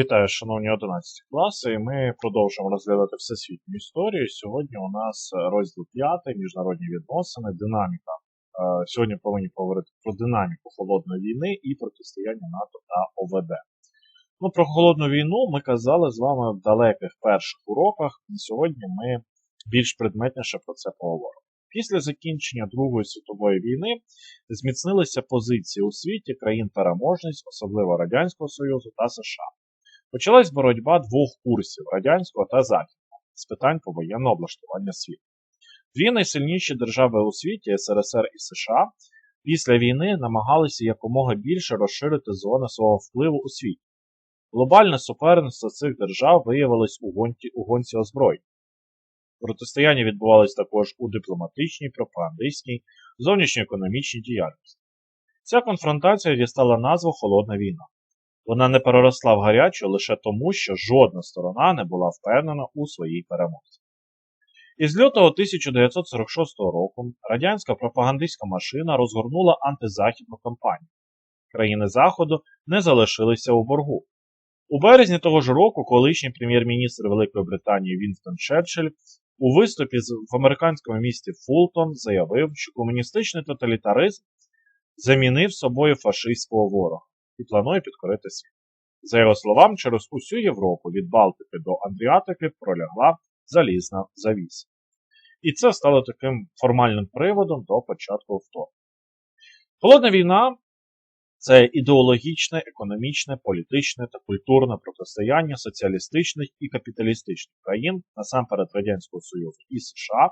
Вітаю, шановні 11 класи, і ми продовжуємо розглядати всесвітню історію. Сьогодні у нас е, розділ 5 міжнародні відносини, динаміка. Е, Сьогодні повинні поговорити про динаміку холодної війни і протистояння НАТО та ОВД. Ну, про холодну війну ми казали з вами в далеких перших уроках, і сьогодні ми більш предметніше про це поговоримо. Після закінчення Другої світової війни зміцнилися позиції у світі країн-переможниць, особливо Радянського Союзу та США. Почалась боротьба двох курсів радянського та західного з питань повоєнного облаштування світу. Дві найсильніші держави у світі СРСР і США після війни намагалися якомога більше розширити зони свого впливу у світі. Глобальне суперництво цих держав виявилось у гонці, у гонці озброєнь. Протистояння відбувалось також у дипломатичній, пропагандистській, зовнішньоекономічній діяльності. Ця конфронтація дістала назву Холодна війна. Вона не переросла в гарячу лише тому, що жодна сторона не була впевнена у своїй перемозі. Із лютого 1946 року радянська пропагандистська машина розгорнула антизахідну кампанію. Країни Заходу не залишилися у боргу. У березні того ж року колишній прем'єр-міністр Великої Британії Вінстон Черчилль у виступі в американському місті Фултон заявив, що комуністичний тоталітаризм замінив собою фашистського ворога і планує підкорити світ. За його словами, через усю Європу від Балтики до Андріатики пролягла залізна завіса. І це стало таким формальним приводом до початку вторгнення. Холодна війна це ідеологічне, економічне, політичне та культурне протистояння соціалістичних і капіталістичних країн, насамперед Радянського Союзу і США,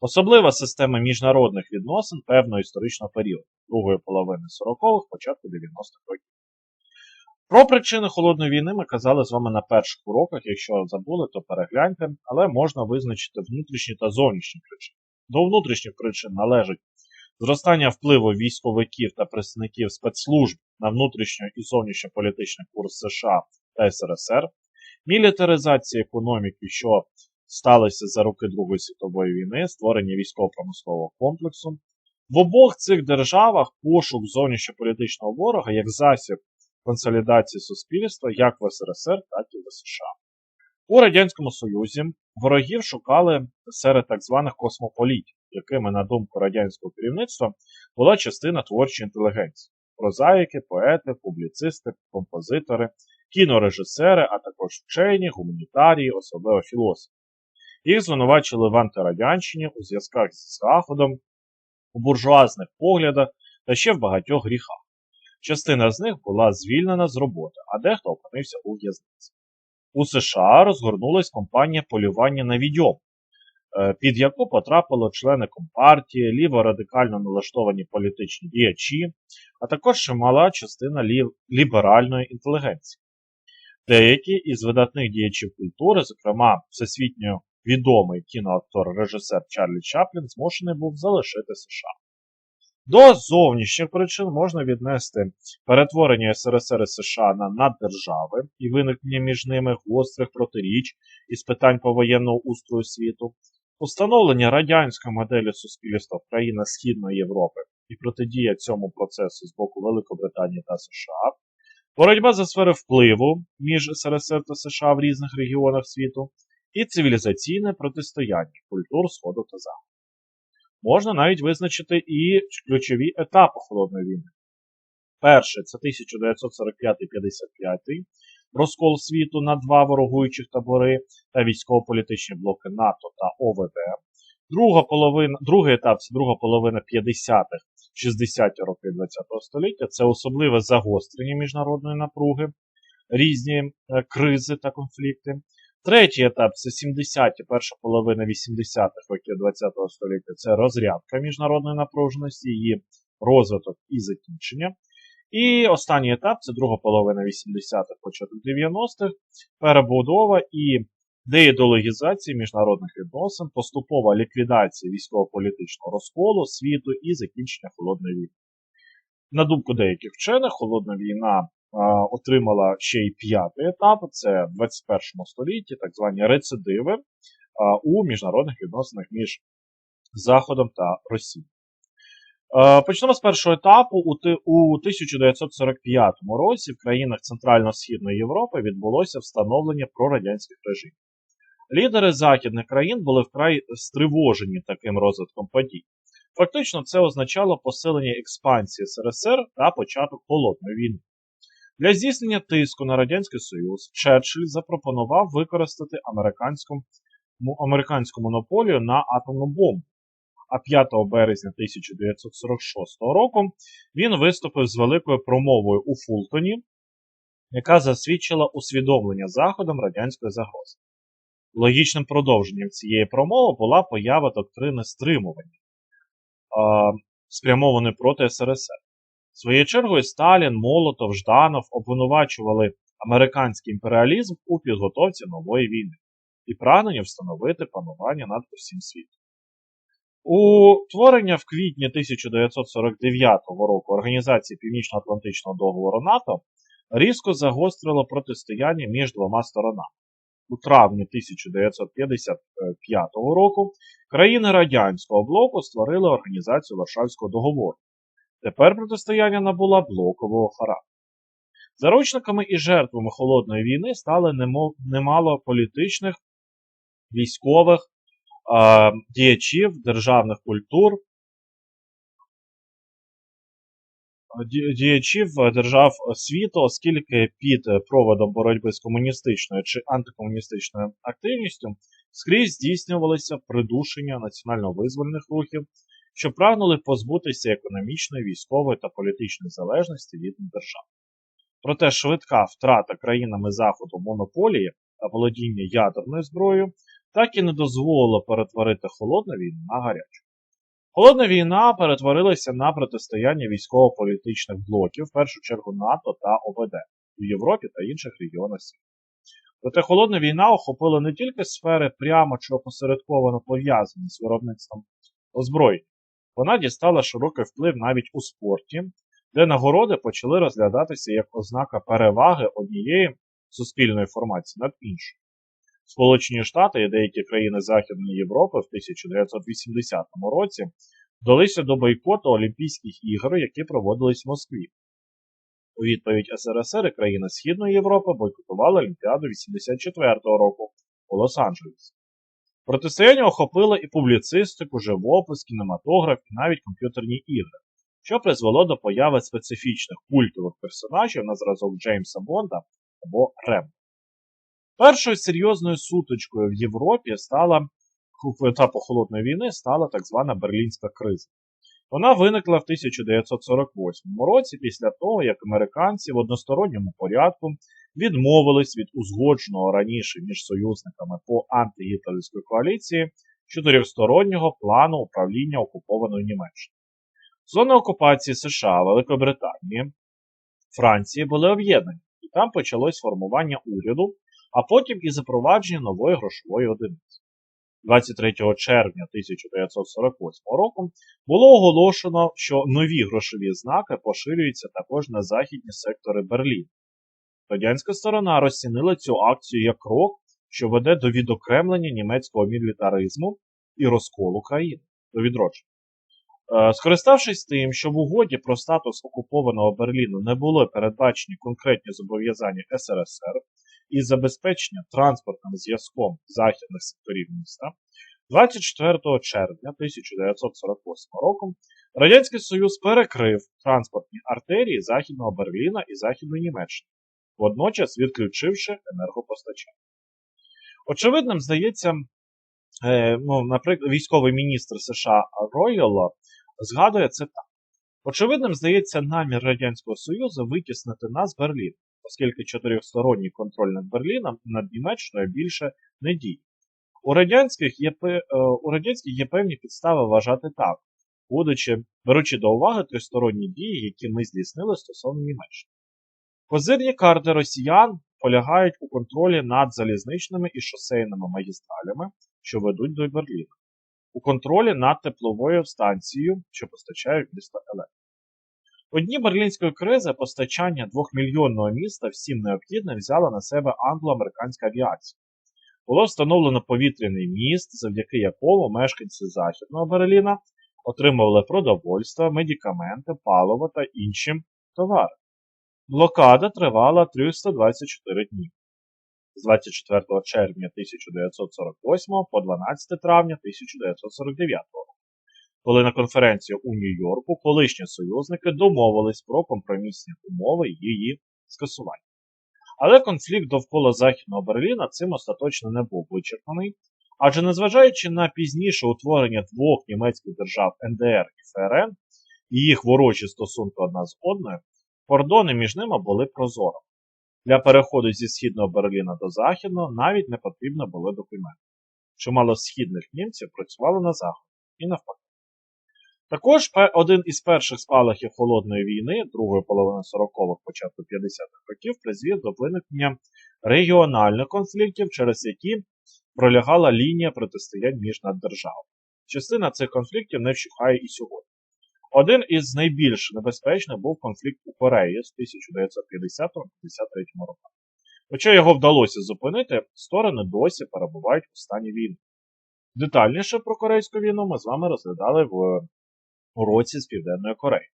особлива система міжнародних відносин певного історичного періоду, другої половини 40-х, початку 90-х років. Про причини холодної війни ми казали з вами на перших уроках. Якщо забули, то перегляньте, але можна визначити внутрішні та зовнішні причини. До внутрішніх причин належить зростання впливу військовиків та представників спецслужб на внутрішньо і зовнішньополітичний курс США та СРСР, мілітаризація економіки, що сталося за роки Другої світової війни, створення військово-промислового комплексу. В обох цих державах пошук зовнішньополітичного ворога як засіб консолідації суспільства як в СРСР, так і в США. У Радянському Союзі ворогів шукали серед так званих космополітів, якими, на думку радянського керівництва, була частина творчої інтелігенції прозаїки, поети, публіцисти, композитори, кінорежисери, а також вчені, гуманітарії, особливо філософи. Їх звинувачили в антирадянщині у зв'язках зі Заходом, у буржуазних поглядах та ще в багатьох гріхах. Частина з них була звільнена з роботи, а дехто опинився у в'язниці. У США розгорнулась кампанія полювання на відьом, е, під яку потрапили члени компартії, ліворадикально налаштовані політичні діячі, а також чимала частина лів... ліберальної інтелігенції. Деякі із видатних діячів культури, зокрема всесвітньо відомий кіноактор-режисер Чарлі Чаплін, змушений був залишити США. До зовнішніх причин можна віднести перетворення СРСР і США на наддержави і виникнення між ними гострих протиріч із питань повоєнного устрою світу, установлення радянської моделі суспільства в країнах Східної Європи і протидія цьому процесу з боку Великобританії та США, боротьба за сфери впливу між СРСР та США в різних регіонах світу, і цивілізаційне протистояння культур Сходу та Заходу можна навіть визначити і ключові етапи холодної війни. Перше це 1945-55 розкол світу на два ворогуючих табори та військово-політичні блоки НАТО та ОВД. Друга половина, Другий етап це друга половина 50-х, 60-ті роки ХХ століття. Це особливе загострення міжнародної напруги, різні е, кризи та конфлікти. Третій етап це 70-ті, перша половина 80-х років ХХ століття це розрядка міжнародної напруженості, її розвиток і закінчення. І останній етап це друга половина 80-х, початок 90-х, перебудова і деідеологізація міжнародних відносин, поступова ліквідація військово-політичного розколу світу і закінчення холодної війни. На думку деяких вчених, холодна війна отримала ще й п'ятий етап, це в 21 столітті, так звані рецидиви у міжнародних відносинах між Заходом та Росією. Почнемо з першого етапу. У 1945 році в країнах Центрально-Східної Європи відбулося встановлення прорадянських режимів. Лідери західних країн були вкрай стривожені таким розвитком подій. Фактично, це означало посилення експансії СРСР та початок холодної війни. Для здійснення тиску на Радянський Союз Черчилль запропонував використати американську, американську монополію на атомну бомбу. А 5 березня 1946 року він виступив з великою промовою у Фултоні, яка засвідчила усвідомлення Заходом радянської загрози. Логічним продовженням цієї промови була поява доктрини стримування, спрямованої проти СРСР. Своєю чергою Сталін, Молотов, Жданов обвинувачували американський імперіалізм у підготовці нової війни і прагнення встановити панування над усім світом. У творення в квітні 1949 року Організації Північно-Атлантичного договору НАТО різко загострило протистояння між двома сторонами. У травні 1955 року країни Радянського блоку створили Організацію Варшавського договору. Тепер протистояння набула блокового характеру. Заручниками і жертвами холодної війни стали немало політичних, військових, е, діячів державних культур, діячів держав світу, оскільки під проводом боротьби з комуністичною чи антикомуністичною активністю скрізь здійснювалися придушення національно-визвольних рухів, що прагнули позбутися економічної, військової та політичної залежності від держав. Проте швидка втрата країнами Заходу монополії та володіння ядерною зброєю так і не дозволила перетворити холодну війну на гарячу. Холодна війна перетворилася на протистояння військово-політичних блоків, в першу чергу НАТО та ОВД у Європі та інших регіонах світу. Проте холодна війна охопила не тільки сфери прямо чи опосередковано пов'язані з виробництвом озброєння, вона дістала широкий вплив навіть у спорті, де нагороди почали розглядатися як ознака переваги однієї суспільної формації над іншою. Сполучені Штати і деякі країни Західної Європи в 1980 році вдалися до бойкоту Олімпійських ігор, які проводились в Москві. У відповідь СРСР і країни Східної Європи бойкотували Олімпіаду 84-го року у Лос-Анджелесі. Протистояння охопило і публіцистику, живопис, кінематограф і навіть комп'ютерні ігри, що призвело до появи специфічних культових персонажів на зразок Джеймса Бонда або Рем. Першою серйозною сутичкою в Європі стала етапу холодної війни стала так звана Берлінська криза. Вона виникла в 1948 році після того, як американці в односторонньому порядку відмовились від узгодженого раніше між союзниками по антигітлерівській коаліції чотирьохстороннього плану управління окупованою Німеччиною. Зони окупації США, Великобританії, Франції були об'єднані, і там почалось формування уряду, а потім і запровадження нової грошової одиниці. 23 червня 1948 року було оголошено, що нові грошові знаки поширюються також на західні сектори Берліна. Радянська сторона розцінила цю акцію як крок, що веде до відокремлення німецького мілітаризму і розколу країни до відродження. Е, Скориставшись тим, що в угоді про статус окупованого Берліну не були передбачені конкретні зобов'язання СРСР і забезпечення транспортним зв'язком західних секторів міста, 24 червня 1948 року Радянський Союз перекрив транспортні артерії Західного Берліна і Західної Німеччини, водночас відключивши енергопостачання. Очевидним здається, е, ну, наприклад, військовий міністр США Ройла згадує це так. Очевидним здається намір Радянського Союзу витіснити нас з Берліна, оскільки чотирьохсторонній контроль над Берліном над Німеччиною більше не діє. У радянських є, е, у радянських є певні підстави вважати так, будучи, беручи до уваги тристоронні дії, які ми здійснили стосовно Німеччини. Козирні карти росіян полягають у контролі над залізничними і шосейними магістралями, що ведуть до Берліна, у контролі над тепловою станцією, що постачає в місто електрику. У дні берлінської кризи постачання двохмільйонного міста всім необхідним взяла на себе англо-американська авіація. Було встановлено повітряний міст, завдяки якому мешканці Західного Берліна отримували продовольство, медикаменти, паливо та інші товари. Блокада тривала 324 дні з 24 червня 1948 по 12 травня 1949 року, коли на конференції у Нью-Йорку колишні союзники домовились про компромісні умови її скасування. Але конфлікт довкола Західного Берліна цим остаточно не був вичерпаний, адже незважаючи на пізніше утворення двох німецьких держав НДР і ФРН і їх ворожі стосунки одна з одною, кордони між ними були прозорими. Для переходу зі східного Берліна до Західного навіть не потрібно були документи. Чимало східних німців працювали на Заході і навпаки. Також один із перших спалахів холодної війни, другої половини 40-х, початку 50-х років, призвів до виникнення регіональних конфліктів, через які пролягала лінія протистоянь між наддержавами. Частина цих конфліктів не вщухає і сьогодні. Один із найбільш небезпечних був конфлікт у Кореї з 1950 1953 роках. Хоча його вдалося зупинити, сторони досі перебувають у стані війни. Детальніше про Корейську війну ми з вами розглядали в році з Південної Кореї.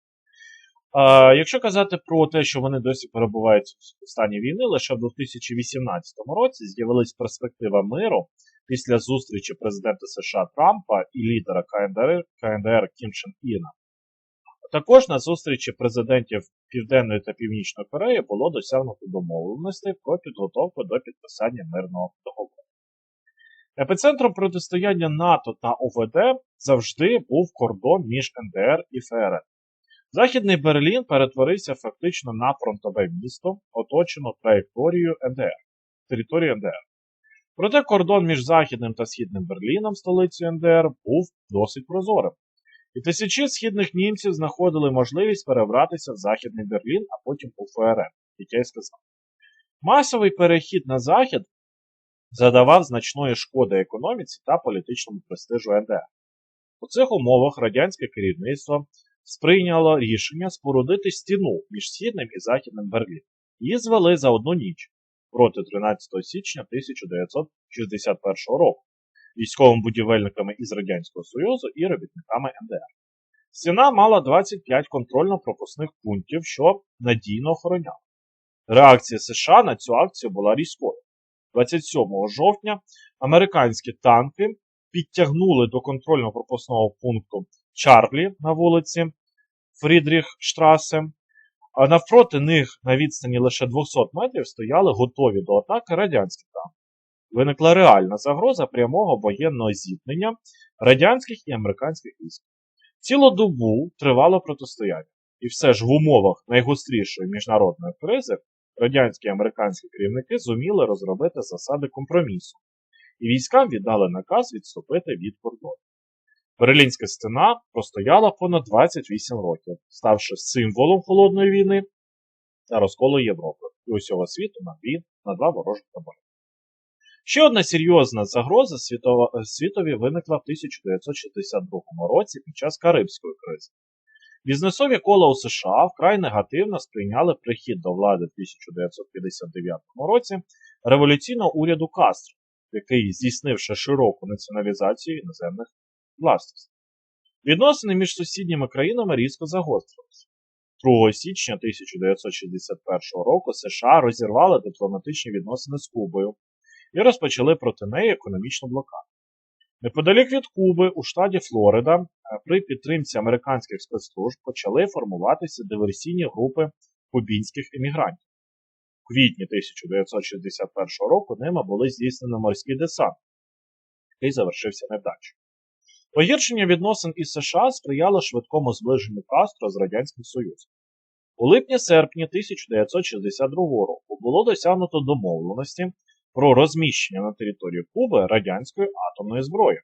А, Якщо казати про те, що вони досі перебувають у стані війни, лише в 2018 році з'явилась перспектива миру після зустрічі президента США Трампа і лідера КНДР, КНДР Кім Чен Іна. Також на зустрічі президентів Південної та Північної Кореї було досягнуто домовленостей про підготовку до підписання мирного договору. Епіцентром протистояння НАТО та ОВД завжди був кордон між НДР і ФРН. Західний Берлін перетворився фактично на фронтове місто, оточено траєкторією НДР, територією НДР. Проте кордон між Західним та Східним Берліном, столицею НДР, був досить прозорим. І тисячі східних німців знаходили можливість перебратися в Західний Берлін, а потім у ФРН, як сказав. Масовий перехід на Захід задавав значної шкоди економіці та політичному престижу НДР. У цих умовах радянське керівництво сприйняло рішення спорудити стіну між Східним і Західним Берліном. Її звели за одну ніч проти 13 січня 1961 року військовими будівельниками із Радянського Союзу і робітниками НДР. Стіна мала 25 контрольно-пропускних пунктів, що надійно охороняли. Реакція США на цю акцію була різкою. 27 жовтня американські танки підтягнули до контрольно-пропускного пункту Чарлі на вулиці Фрідріхштрасе, а навпроти них на відстані лише 200 метрів стояли готові до атаки радянські танки. Виникла реальна загроза прямого воєнного зіткнення радянських і американських військ. Цілу добу тривало протистояння, і все ж в умовах найгострішої міжнародної кризи радянські і американські керівники зуміли розробити засади компромісу, і військам віддали наказ відступити від кордону. Берлінська стіна простояла понад 28 років, ставши символом холодної війни та розколу Європи і усього світу на дві на два ворожих табори. Ще одна серйозна загроза світові виникла в 1962 році під час Карибської кризи. Бізнесові кола у США вкрай негативно сприйняли прихід до влади в 1959 році революційного уряду Кастро, який, здійснивши широку націоналізацію іноземних власностей. Відносини між сусідніми країнами різко загострилися. 2 січня 1961 року США розірвали дипломатичні відносини з Кубою і розпочали проти неї економічну блокаду. Неподалік від Куби, у штаті Флорида, е, при підтримці американських спецслужб почали формуватися диверсійні групи кубінських емігрантів. У квітні 1961 року ними були здійснені морський десант, який завершився невдачею. Погіршення відносин із США сприяло швидкому зближенню Кастро з Радянським Союзом. У липні-серпні 1962 року було досягнуто домовленості про розміщення на території Куби радянської атомної зброї.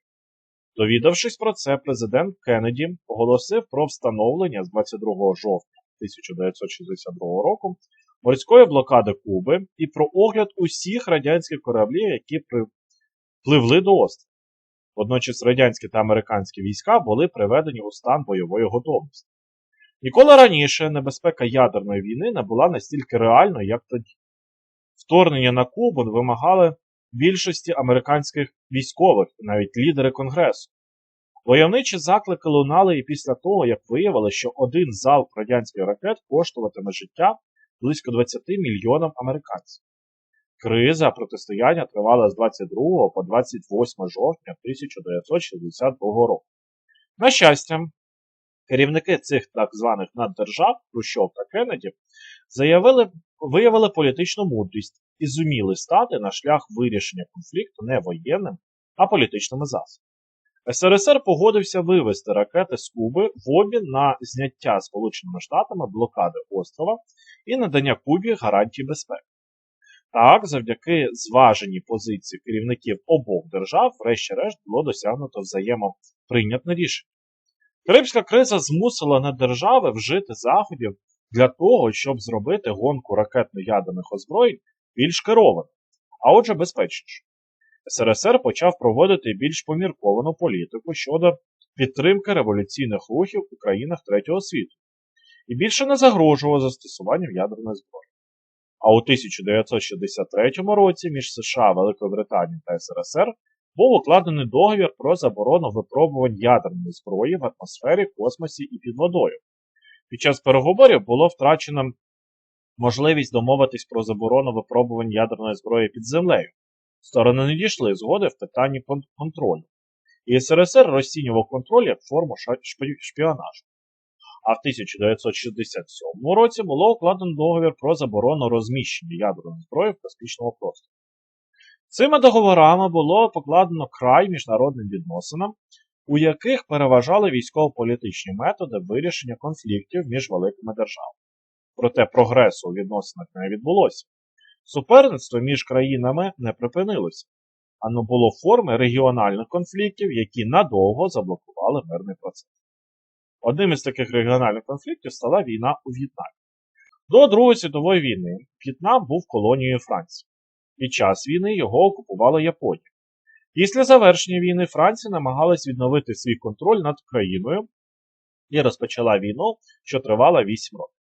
Довідавшись про це, президент Кеннеді оголосив про встановлення з 22 жовтня 1962 року морської блокади Куби і про огляд усіх радянських кораблів, які пливли до острова. Водночас радянські та американські війська були приведені у стан бойової готовності. Ніколи раніше небезпека ядерної війни не була настільки реальною, як тоді. Вторгнення на Кубу вимагали більшості американських військових, навіть лідери Конгресу. Войовничі заклики лунали і після того, як виявили, що один залп радянських ракет коштуватиме життя близько 20 мільйонам американців. Криза протистояння тривала з 22 по 28 жовтня 1962 року. На щастя, керівники цих так званих наддержав, Хрущов та Кеннеді, заявили, виявили політичну мудрість і зуміли стати на шлях вирішення конфлікту не воєнним, а політичними засобами. СРСР погодився вивести ракети з Куби в обмін на зняття Сполученими Штатами блокади острова і надання Кубі гарантій безпеки. Так, завдяки зваженій позиції керівників обох держав, врешті-решт, було досягнуто взаємоприйнятне рішення. Карибська криза змусила на держави вжити заходів для того, щоб зробити гонку ракетно-ядерних озброєнь більш керованою, а отже, безпечніше. СРСР почав проводити більш помірковану політику щодо підтримки революційних рухів у країнах третього світу і більше не загрожував застосуванням ядерної зброї. А у 1963 році між США, Великою Британією та СРСР був укладений договір про заборону випробувань ядерної зброї в атмосфері, космосі і під водою. Під час переговорів було втрачено можливість домовитись про заборону випробувань ядерної зброї під землею. Сторони не дійшли згоди в питанні контролю. І СРСР розцінював контроль як форму шпіонажу. А в 1967 році було укладено договір про заборону розміщення ядерної зброї в космічному просторі. Цими договорами було покладено край міжнародним відносинам, у яких переважали військово-політичні методи вирішення конфліктів між великими державами. Проте прогресу у відносинах не відбулося. Суперництво між країнами не припинилося, а не було форми регіональних конфліктів, які надовго заблокували мирний процес. Одним із таких регіональних конфліктів стала війна у В'єтнамі. До Другої світової війни В'єтнам був колонією Франції. Під час війни його окупувала Японія. Після завершення війни Франція намагалась відновити свій контроль над країною і розпочала війну, що тривала 8 років.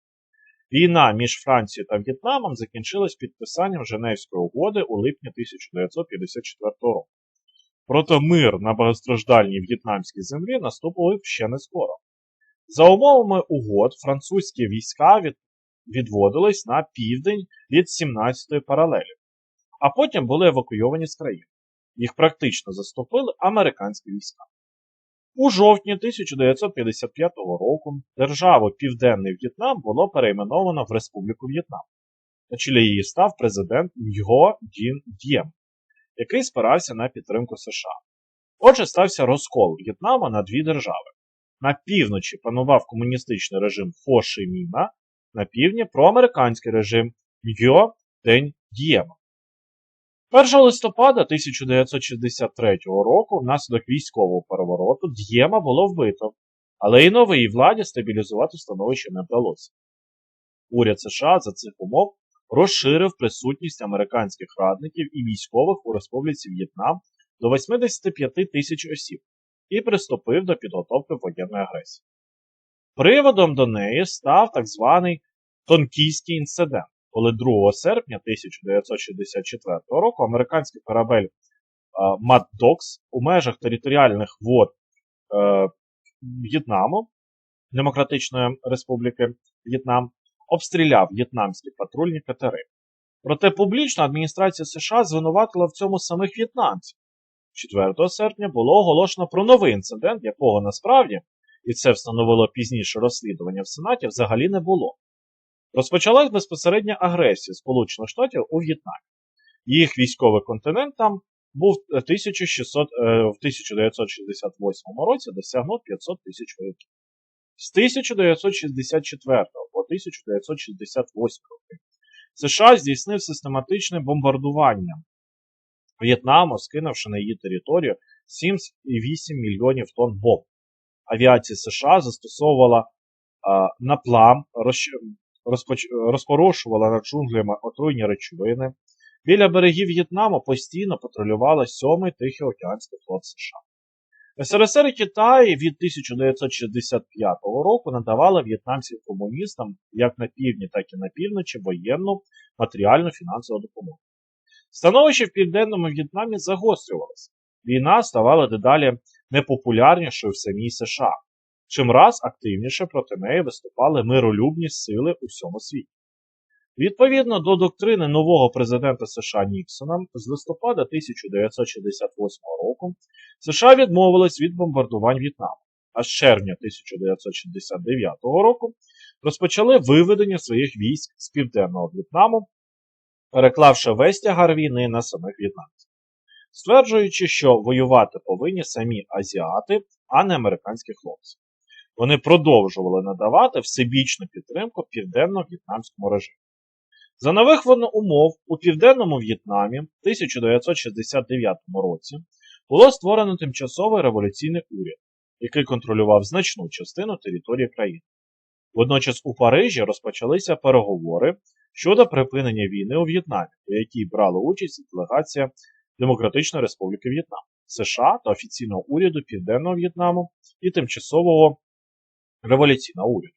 Війна між Францією та В'єтнамом закінчилась підписанням Женевської угоди у липні 1954 року. Проте мир на багатостраждальній в'єтнамській землі наступив ще не скоро. За умовами угод, французькі війська від... відводились на південь від 17-ї паралелі, а потім були евакуйовані з країни. Їх практично заступили американські війська. У жовтні 1955 року державу Південний В'єтнам було перейменовано в Республіку В'єтнам. На чолі її став президент Ньго Дін Д'єм, який спирався на підтримку США. Отже, стався розкол В'єтнаму на дві держави. На півночі панував комуністичний режим Фо Ши Міна, на півдні проамериканський режим Ньо День Д'єма. 1 листопада 1963 року внаслідок військового перевороту Д'єма було вбито, але і новій владі стабілізувати становище не вдалося. Уряд США за цих умов розширив присутність американських радників і військових у Республіці В'єтнам до 85 тисяч осіб і приступив до підготовки воєнної агресії. Приводом до неї став так званий Тонкійський інцидент коли 2 серпня 1964 року американський корабель Mad Dogs у межах територіальних вод е, В'єтнаму, Демократичної Республіки В'єтнам, обстріляв в'єтнамські патрульні катери. Проте публічна адміністрація США звинуватила в цьому самих в'єтнамців. 4 серпня було оголошено про новий інцидент, якого насправді, і це встановило пізніше розслідування в Сенаті, взагалі не було. Розпочалась безпосередня агресія Сполучених Штатів у В'єтнамі. Їх військовий континент там був 1600, е, в 1968 році досягнув 500 тисяч вояків. З 1964 по 1968 роки США здійснив систематичне бомбардування В'єтнаму, скинувши на її територію 7,8 мільйонів тонн бомб. Авіація США застосовувала а, наплам, розпоч... розпорошувала над джунглями отруйні речовини. Біля берегів В'єтнаму постійно патрулювала 7-й Тихоокеанський флот США. СРСР і Китай від 1965 року надавали в'єтнамським комуністам як на півдні, так і на півночі воєнну матеріальну фінансову допомогу. Становище в Південному В'єтнамі загострювалося. Війна ставала дедалі непопулярнішою в самій США. Чим раз активніше проти неї виступали миролюбні сили у всьому світі. Відповідно до доктрини нового президента США Ніксона, з листопада 1968 року США відмовились від бомбардувань В'єтнаму, а з червня 1969 року розпочали виведення своїх військ з південного В'єтнаму, переклавши весь тягар війни на самих в'єтнамців, стверджуючи, що воювати повинні самі азіати, а не американські хлопці. Вони продовжували надавати всебічну підтримку південно-в'єтнамському режиму. За нових умов у Південному В'єтнамі в 1969 році було створено тимчасовий революційний уряд, який контролював значну частину території країни. Водночас у Парижі розпочалися переговори щодо припинення війни у В'єтнамі, у якій брала участь делегація Демократичної Республіки В'єтнам, США та офіційного уряду Південного В'єтнаму і тимчасового революційного уряду.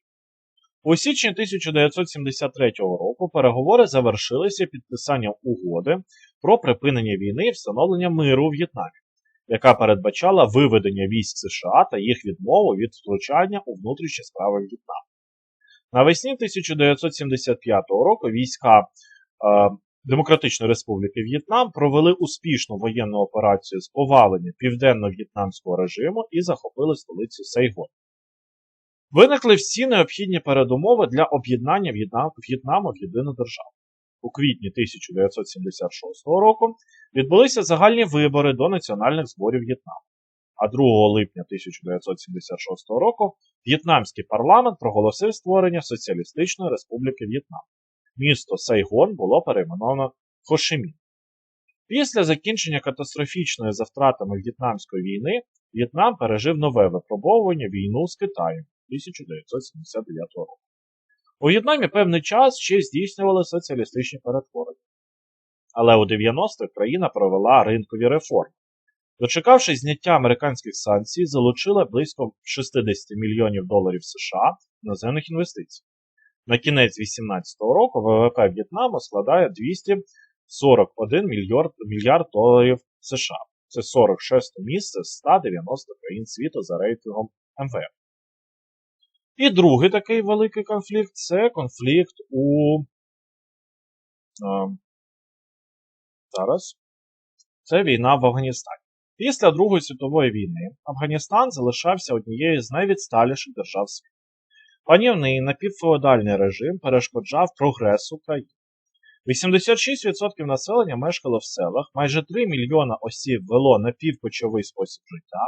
У січні 1973 року переговори завершилися підписанням угоди про припинення війни і встановлення миру у В'єтнамі, яка передбачала виведення військ США та їх відмову від втручання у внутрішні справи В'єтнаму. Навесні 1975 року війська е, Демократичної Республіки В'єтнам провели успішну воєнну операцію з повалення південно-в'єтнамського режиму і захопили столицю Сайгон. Виникли всі необхідні передумови для об'єднання В'єтнаму в єдину державу. У квітні 1976 року відбулися загальні вибори до національних зборів В'єтнаму. А 2 липня 1976 року В'єтнамський парламент проголосив створення Соціалістичної Республіки В'єтнам. Місто Сайгон було перейменовано Хошимін. Після закінчення катастрофічної за втратами В'єтнамської війни В'єтнам пережив нове випробовування війну з Китаєм 1979 року. У В'єтнамі певний час ще здійснювали соціалістичні перетворення. Але у 90-х країна провела ринкові реформи. Дочекавшись зняття американських санкцій, залучила близько 60 мільйонів доларів США іноземних інвестицій. На кінець 2018 року ВВП В'єтнаму складає 241 мільярд, мільярд доларів США. Це 46 місце з 190 країн світу за рейтингом МВФ. І другий такий великий конфлікт це конфлікт у. А, зараз. Це війна в Афганістані. Після Другої світової війни Афганістан залишався однією з найвідсталіших держав світу. Панівний напівфеодальний режим перешкоджав прогресу країни. 86% населення мешкало в селах, майже 3 мільйона осіб вело напівкочовий спосіб життя,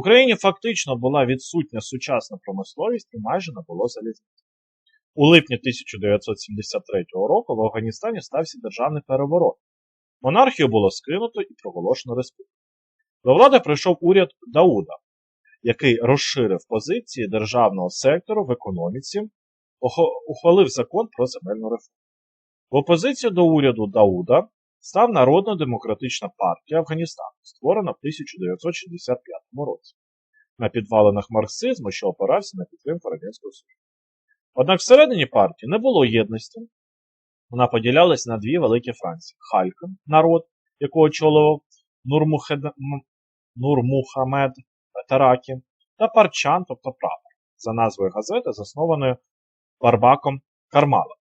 Україні фактично була відсутня сучасна промисловість і майже не було залізниці. У липні 1973 року в Афганістані стався державний переворот. Монархію було скинуто і проголошено республіку. До влади прийшов уряд Дауда, який розширив позиції державного сектору в економіці, ухвалив закон про земельну реформу. В опозицію до уряду Дауда став Народно-демократична партія Афганістану, створена в 1965 році, на підвалинах марксизму, що опирався на підтримку Радянського Союзу. Однак всередині партії не було єдності. Вона поділялась на дві великі Франції: Халькон, народ, якого очолював Нурмухед... Нурмухамед Таракі, та Парчан, тобто прапор, за назвою газети, заснованої Барбаком Кармалом.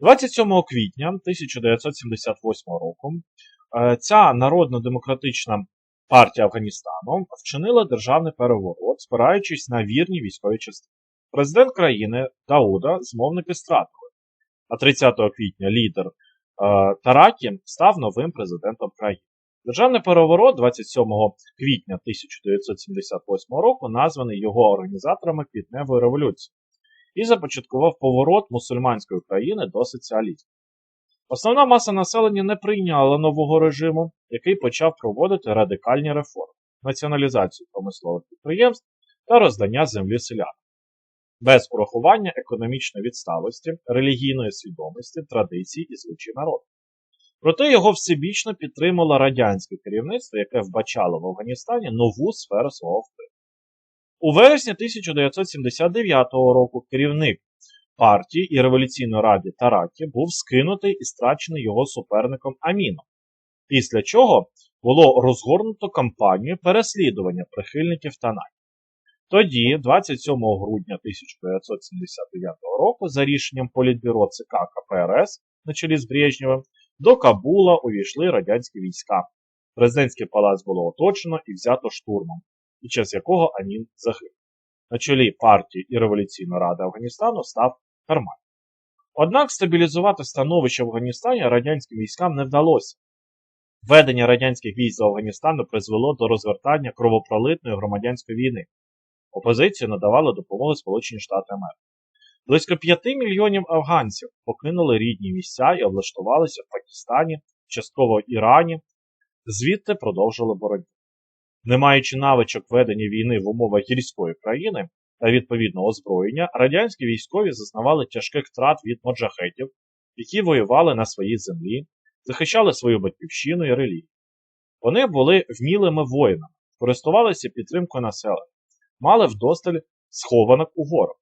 27 квітня 1978 року е, ця народно-демократична партія Афганістану вчинила державний переворот, спираючись на вірні військові частини. Президент країни Дауда змовники стратили, а 30 квітня лідер е, Таракі став новим президентом країни. Державний переворот 27 квітня 1978 року названий його організаторами Квітневої революції і започаткував поворот мусульманської країни до соціалізму. Основна маса населення не прийняла нового режиму, який почав проводити радикальні реформи, націоналізацію промислових підприємств та роздання землі селян, без урахування економічної відсталості, релігійної свідомості, традицій і звичай народу. Проте його всебічно підтримало радянське керівництво, яке вбачало в Афганістані нову сферу свого впливу. У вересні 1979 року керівник партії і революційної ради Таракі був скинутий і страчений його суперником Аміном, після чого було розгорнуто кампанію переслідування прихильників Танай. Тоді, 27 грудня 1979 року, за рішенням Політбюро ЦК КПРС на чолі з Брежнєвим, до Кабула увійшли радянські війська. Президентський палац було оточено і взято штурмом, під час якого Амін загинув. На чолі партії і Революційної Ради Афганістану став Карман. Однак стабілізувати становище в Афганістані радянським військам не вдалося. Введення радянських військ з Афганістану призвело до розвертання кровопролитної громадянської війни. Опозицію надавали допомогу Сполучені Штати Америки. Близько 5 мільйонів афганців покинули рідні місця і облаштувалися в Пакистані, частково Ірані, звідти продовжили боротьбу. Не маючи навичок ведення війни в умовах гірської країни та відповідного озброєння, радянські військові зазнавали тяжких втрат від моджахетів, які воювали на своїй землі, захищали свою батьківщину і релігію. Вони були вмілими воїнами, користувалися підтримкою населення, мали вдосталь схованок у горах.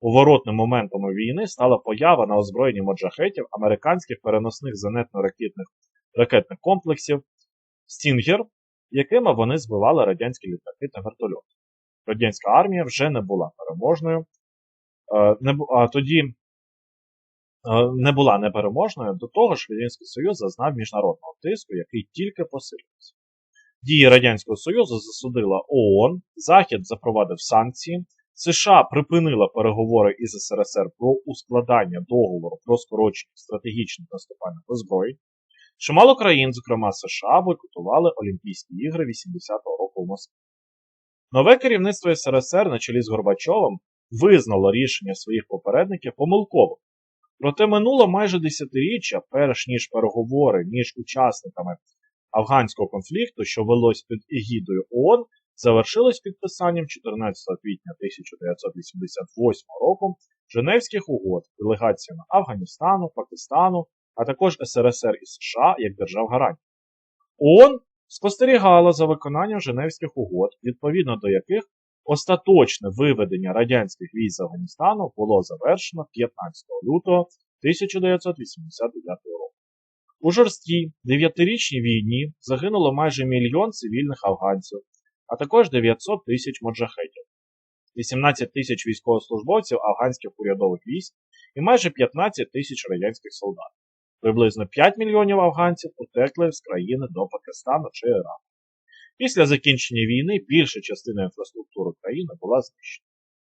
Поворотним моментом війни стала поява на озброєнні моджахетів американських переносних зенитно-ракетних ракетних комплексів Стінгер, якими вони збивали радянські літаки та вертольоти. Радянська армія вже не була переможною, а тоді не була непереможною, до того ж Радянський Союз зазнав міжнародного тиску, який тільки посилився. Дії Радянського Союзу засудила ООН, Захід запровадив санкції, США припинила переговори із СРСР про ускладання договору про скорочення стратегічних наступальних озброєнь. Чимало країн, зокрема США, бойкотували Олімпійські ігри 80-го року в Москві. Нове керівництво СРСР на чолі з Горбачовим визнало рішення своїх попередників помилковим. Проте минуло майже десятиріччя, перш ніж переговори між учасниками афганського конфлікту, що велось під егідою ООН, завершилось підписанням 14 квітня 1988 року Женевських угод делегаціями Афганістану, Пакистану, а також СРСР і США як держав гарантів. ООН спостерігала за виконанням Женевських угод, відповідно до яких остаточне виведення радянських військ з Афганістану було завершено 15 лютого 1989 року. У жорсткій дев'ятирічній війні загинуло майже мільйон цивільних афганців, а також 900 тисяч моджахетів, 18 тисяч військовослужбовців афганських урядових військ і майже 15 тисяч радянських солдат. Приблизно 5 мільйонів афганців утекли з країни до Пакистану чи Ірану. Після закінчення війни більша частина інфраструктури країни була знищена.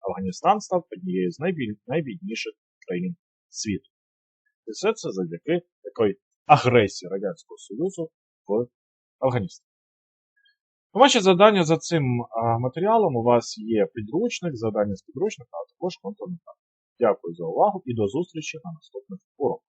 Афганістан став однією з найбідніших країн світу. І все це завдяки такої агресії Радянського Союзу в Афганістані. Ваше завдання за цим матеріалом у вас є підручник, завдання з підручника, а також контурника. Дякую за увагу і до зустрічі на наступних уроках.